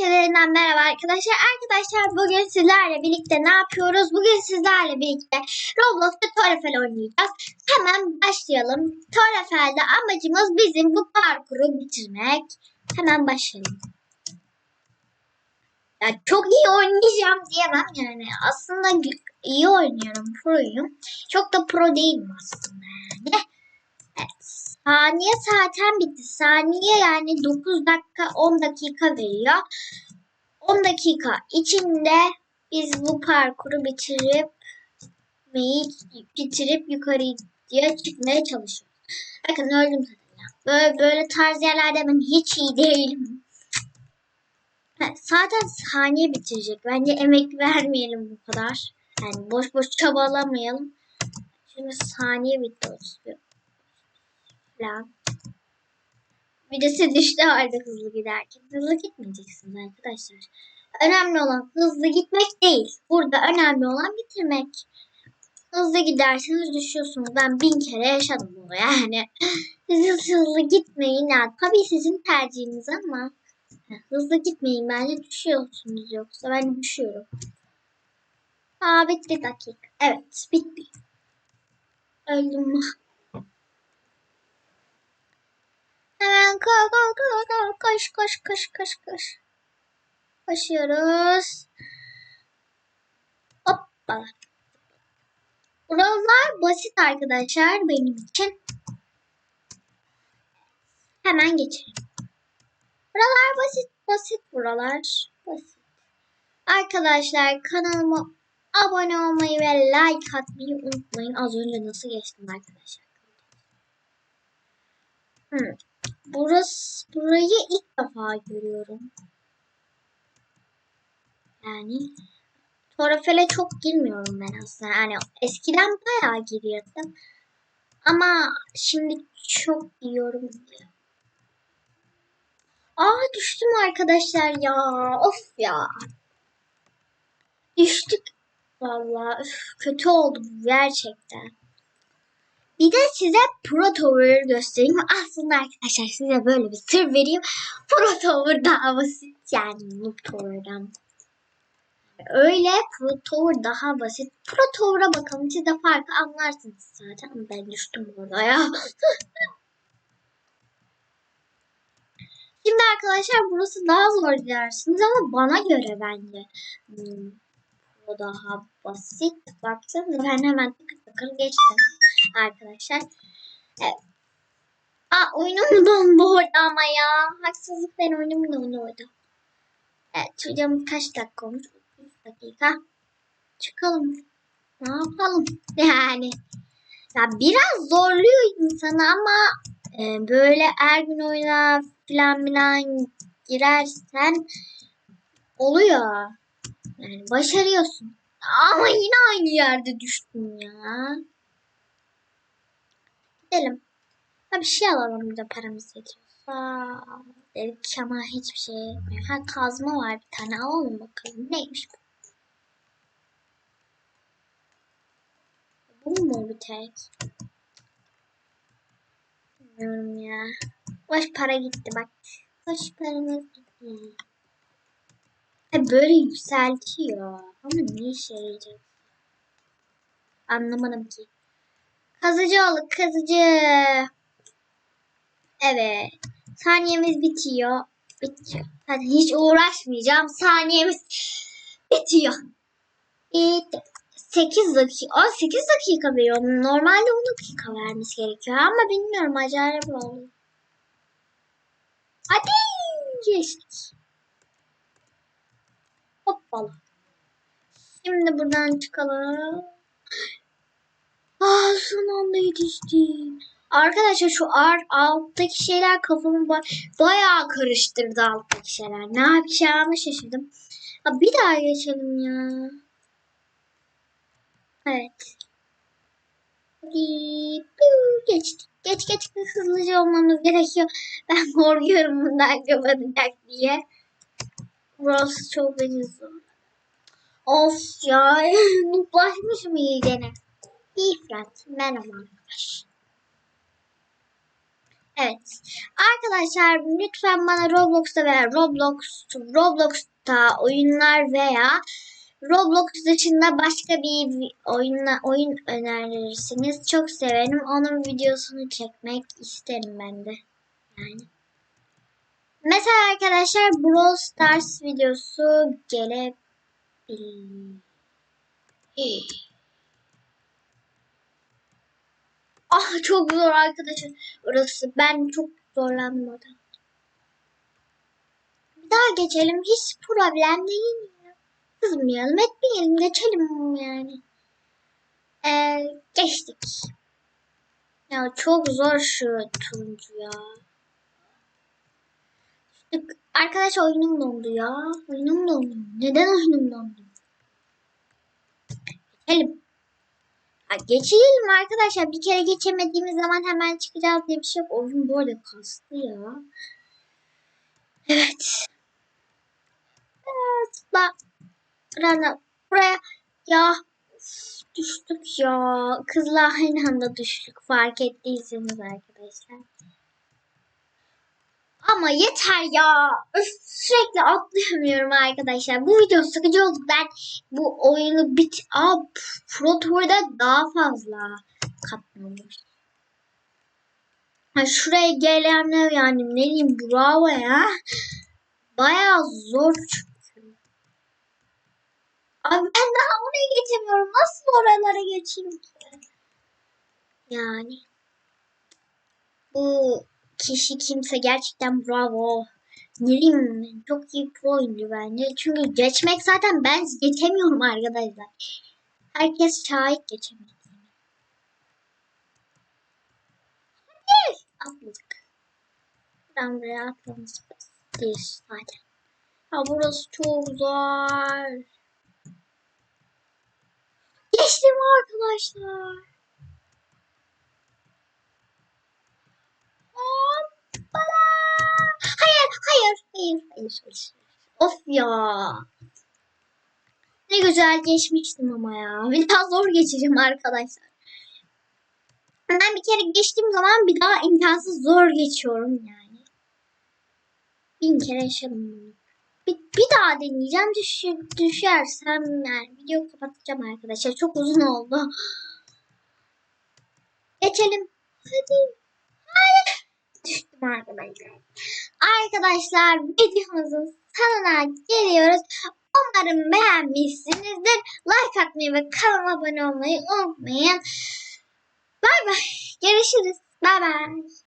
Herkese merhaba arkadaşlar. Arkadaşlar bugün sizlerle birlikte ne yapıyoruz? Bugün sizlerle birlikte Roblox'ta Torefel oynayacağız. Hemen başlayalım. Torefel'de amacımız bizim bu parkuru bitirmek. Hemen başlayalım. Ya çok iyi oynayacağım diyemem yani. Aslında iyi oynuyorum, proyum. Çok da pro değilim aslında yani. Saniye zaten bitti. Saniye yani 9 dakika 10 dakika veriyor. 10 dakika içinde biz bu parkuru bitirip bitirip yukarıya çıkmaya çalışıyoruz. Bakın öldüm zaten. Böyle, böyle tarz yerlerde ben hiç iyi değilim. Zaten saniye bitirecek. Bence emek vermeyelim bu kadar. Yani boş boş çabalamayalım. Şimdi saniye bitti. 31 falan. Bir de siz düştü halde hızlı giderken. Hızlı gitmeyeceksiniz arkadaşlar. Önemli olan hızlı gitmek değil. Burada önemli olan bitirmek. Hızlı giderseniz düşüyorsunuz. Ben bin kere yaşadım bunu yani. Siz hızlı gitmeyin. Yani. Tabii sizin tercihiniz ama hızlı gitmeyin. Bence düşüyorsunuz yoksa ben düşüyorum. Aa bitti dakika. Evet bitti. Öldüm Hemen ko ko ko ko koş koş koş koş koş. Koşuyoruz. Hoppa. Buralar basit arkadaşlar benim için. Hemen geçelim. Buralar basit basit buralar. Basit. Arkadaşlar kanalıma abone olmayı ve like atmayı unutmayın. Az önce nasıl geçtim arkadaşlar. Hmm. Burası, burayı ilk defa görüyorum. Yani Torafele çok girmiyorum ben aslında. Yani eskiden bayağı giriyordum. Ama şimdi çok giyiyorum. Aa düştüm arkadaşlar ya. Of ya. Düştük. Vallahi üf, kötü oldu bu gerçekten. Bir de size Pro Tower'ı göstereyim. Aslında arkadaşlar size böyle bir sır vereyim. Pro Tower daha basit yani Noob Tower'dan. Öyle Pro Tower daha basit. Pro Tower'a bakalım. Siz de farkı anlarsınız zaten. Ben düştüm orada ya. Şimdi arkadaşlar burası daha zor dersiniz ama bana göre bence hmm, Pro daha basit. Baksanıza ben hemen tıkır tıkır geçtim arkadaşlar. Evet. Aa oyunum dondu orada ama ya. Haksızlık ben oyunum dondu orada. Evet videom kaç dakika olmuş? 30 dakika. Çıkalım. Ne yapalım? Yani. Ya biraz zorluyor insanı ama e, böyle her gün oyuna filan filan girersen oluyor. Yani başarıyorsun. Ama yine aynı yerde düştüm ya. Gidelim. Ha bir şey alalım da paramız yetiyorsa. Dedik ama hiçbir şey yetmiyor. Ha kazma var bir tane alalım bakalım. Neymiş bu? Bu mu bir tek? Bilmiyorum ya. Boş para gitti bak. Boş paramız gitti. Ha böyle yükseltiyor. Ama ne işe yarayacak? Anlamadım ki. Kazıcı ol kazıcı. Evet. Saniyemiz bitiyor. Bitiyor. Zaten hiç uğraşmayacağım. Saniyemiz bitiyor. Bitti. 8 dakika. Aa, 8 dakika veriyor. Normalde 10 dakika vermesi gerekiyor. Ama bilmiyorum. Acayip oldu. Hadi. Geçtik. Hoppala. Şimdi buradan çıkalım. Aa son anda. Arkadaşlar şu ar alttaki şeyler kafamı ba- bayağı karıştırdı alttaki şeyler. Ne yapacağımı şaşırdım. Ha, bir daha geçelim ya. Evet. Geçtik. Geç geç hızlıca olmamız gerekiyor. Ben korkuyorum bundan kapatacak diye. Burası çok beni zor. Of ya. Nutlaşmışım. İyi Fırat. Merhaba arkadaş. Evet. Arkadaşlar lütfen bana Roblox'ta veya Roblox Roblox'ta oyunlar veya Roblox dışında başka bir oyunla, oyun önerirsiniz. Çok severim. Onun videosunu çekmek isterim ben de. Yani. Mesela arkadaşlar Brawl Stars videosu gelebilir. Ah çok zor arkadaşlar. Orası ben çok zorlanmadım. Bir daha geçelim. Hiç problem değil. ya. Kızmayalım, etmeyelim. Geçelim yani. Ee, geçtik. Ya çok zor şu turuncu ya. Arkadaş oyunum dondu ya. Oyunum dondu. Neden oyunum dondu? Geçelim. Geçelim arkadaşlar. Bir kere geçemediğimiz zaman hemen çıkacağız diye bir şey yok. Oyun bu arada kastı ya. Evet. Evet. Bak. Rana. Buraya. Ya. Düştük ya. Kızla aynı anda düştük. Fark ettiyseniz arkadaşlar. Ama yeter ya. Öf, sürekli atlayamıyorum arkadaşlar. Bu video sıkıcı oldu. Ben bu oyunu bit... Aa, Pro Tour'da daha fazla katlanmış. Ha, şuraya gelenler yani ne diyeyim bravo ya. Bayağı zor çünkü. Abi ben daha oraya geçemiyorum. Nasıl oralara geçeyim ki? Yani. Bu kişi kimse gerçekten bravo. Ne diyeyim çok iyi pro oyuncu bence. Çünkü geçmek zaten ben geçemiyorum arkadaşlar. Herkes şahit geçemedi. Hadi atladık. Ben buraya atlamış değil zaten. Ha burası çok zor. Geçtim arkadaşlar. Hoppala. Hayır, hayır, hayır. Of ya. Ne güzel geçmiştim ama ya. Bir daha zor geçeceğim arkadaşlar. Ben bir kere geçtiğim zaman bir daha imkansız zor geçiyorum yani. Bin kere yaşadım bunu. Bir, bir daha deneyeceğim. Düş, düşersem yani video kapatacağım arkadaşlar. Çok uzun oldu. Geçelim. Hadi. Hayır. Düştüm arkadaşlar. Arkadaşlar videomuzun sonuna geliyoruz. Umarım beğenmişsinizdir. Like atmayı ve kanalıma abone olmayı unutmayın. Bay bay. Görüşürüz. Bay bay.